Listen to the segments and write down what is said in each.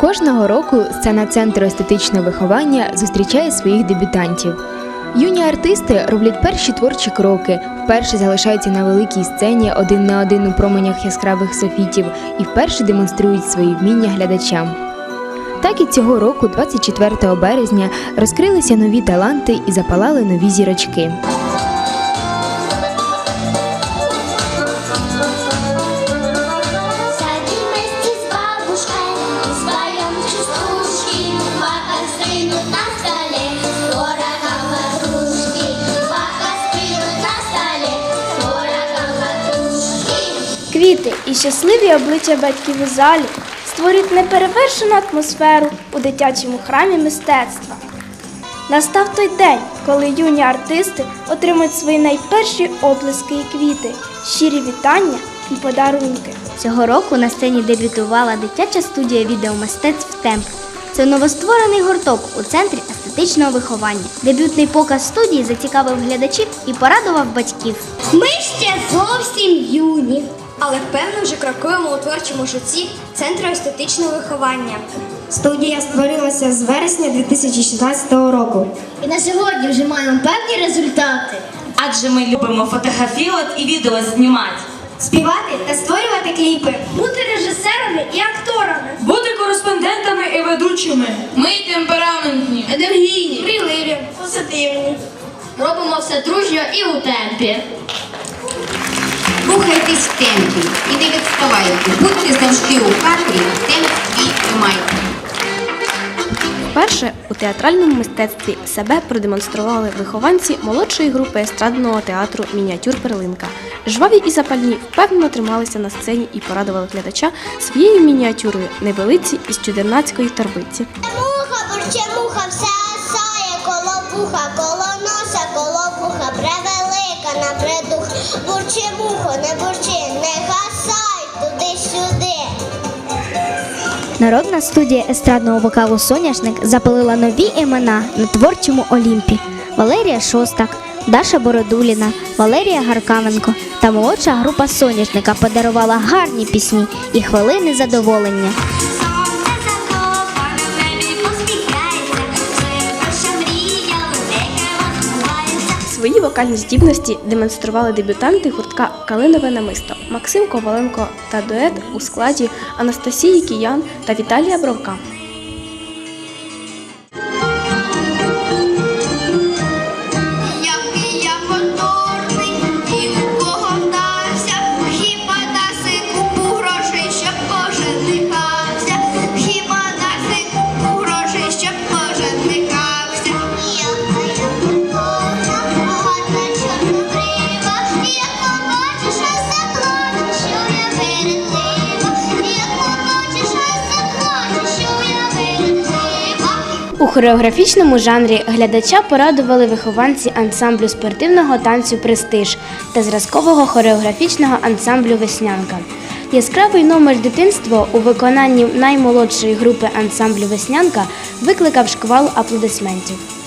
Кожного року сцена центру естетичного виховання зустрічає своїх дебютантів. Юні артисти роблять перші творчі кроки, вперше залишаються на великій сцені один на один у променях яскравих софітів і вперше демонструють свої вміння глядачам. Так і цього року, 24 березня, розкрилися нові таланти і запалали нові зірочки. Квіти і щасливі обличчя батьків у залі створюють неперевершену атмосферу у дитячому храмі мистецтва. Настав той день, коли юні артисти отримують свої найперші облиски і квіти, щирі вітання і подарунки. Цього року на сцені дебютувала дитяча студія відеомистецтв Темп. Це новостворений гурток у центрі естетичного виховання. Дебютний показ студії зацікавив глядачів і порадував батьків. Ми ще зовсім юні. Але впевнено вже крокуємо у творчому житті Центру естетичного виховання. Студія створилася з вересня 2016 року. І на сьогодні вже маємо певні результати. Адже ми любимо фотографувати і відео знімати. Співати та створювати кліпи. Бути режисерами і акторами. Бути кореспондентами і ведучими. Ми темпераментні, енергійні, Мрійливі, позитивні. робимо все дружньо і у темпі. Рухайтесь в темпі і не відставайте. Будьте завжди у кадрі, темп свій тримайте. Вперше у театральному мистецтві себе продемонстрували вихованці молодшої групи естрадного театру Мініатюр Перлинка. Жваві і запальні впевнено трималися на сцені і порадували глядача своєю мініатюрою невелиці із чудернацької торбиці. Муха, бурче, муха, все сає, коло вуха, коло Бурче, мухо, не бурчи, не гасай туди-сюди. Народна студія естрадного вокалу Соняшник запалила нові імена на творчому Олімпі: Валерія Шостак, Даша Бородуліна, Валерія Гаркавенко та молодша група Соняшника подарувала гарні пісні і хвилини задоволення. Свої вокальні здібності демонстрували дебютанти гуртка Калинове намисто Максим Коваленко та дует у складі Анастасії Кіян та Віталія Бровка. Хореографічному жанрі глядача порадували вихованці ансамблю спортивного танцю Престиж та зразкового хореографічного ансамблю Веснянка. Яскравий номер дитинства у виконанні наймолодшої групи ансамблю Веснянка викликав шквал аплодисментів.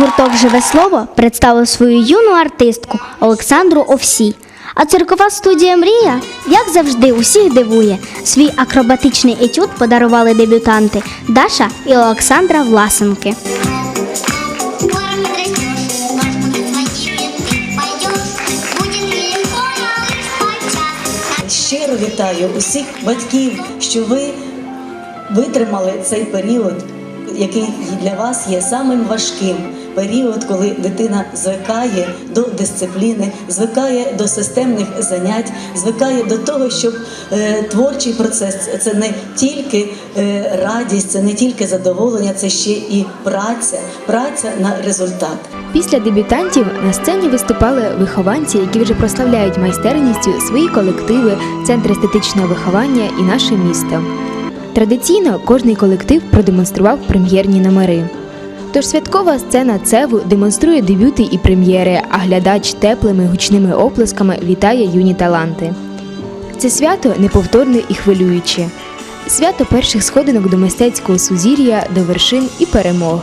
Гурток Живе слово представив свою юну артистку Олександру Овсій. А циркова студія Мрія, як завжди, усіх дивує. Свій акробатичний етюд подарували дебютанти Даша і Олександра Власенки. Щиро вітаю усіх батьків, що ви витримали цей період, який для вас є самим важким. Період, коли дитина звикає до дисципліни, звикає до системних занять, звикає до того, щоб е, творчий процес це не тільки е, радість, це не тільки задоволення, це ще і праця, праця на результат. Після дебютантів на сцені виступали вихованці, які вже прославляють майстерністю свої колективи, центр естетичного виховання і наше місто. Традиційно кожний колектив продемонстрував прем'єрні номери. Тож святкова сцена Цеву демонструє дебюти і прем'єри, а глядач теплими гучними оплесками вітає юні таланти. Це свято неповторне і хвилююче. Свято перших сходинок до мистецького сузір'я, до вершин і перемог.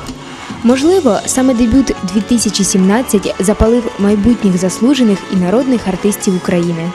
Можливо, саме дебют 2017 запалив майбутніх заслужених і народних артистів України.